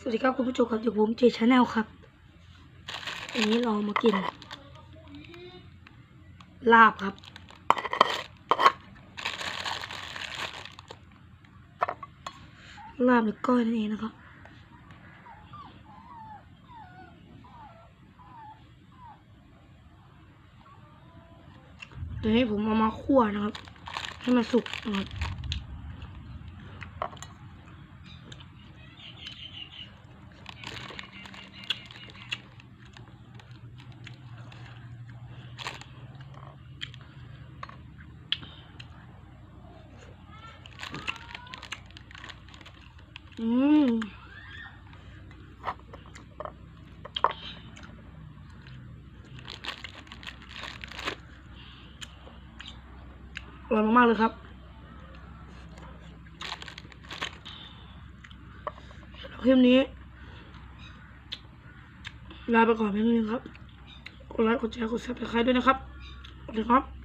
สวัสดีครับคุณผู้ชมครับอยู่ผมเจชาแนลครับวันนี้เรามากิน ลาบครับ ลาบหรือก้อยนั่นเองนะครับเดี๋ยวนี้ผมเอามาคั่วนะครับ ให้มันสุกนะครับ อืมอร่อยมากๆเลยครับคลิปนี้ ลาไปก่อนเพียงนี้ครับ กดไลค์ กดแชร์ กดซับสไครต์ด้วยนะครับสวัสดีครับ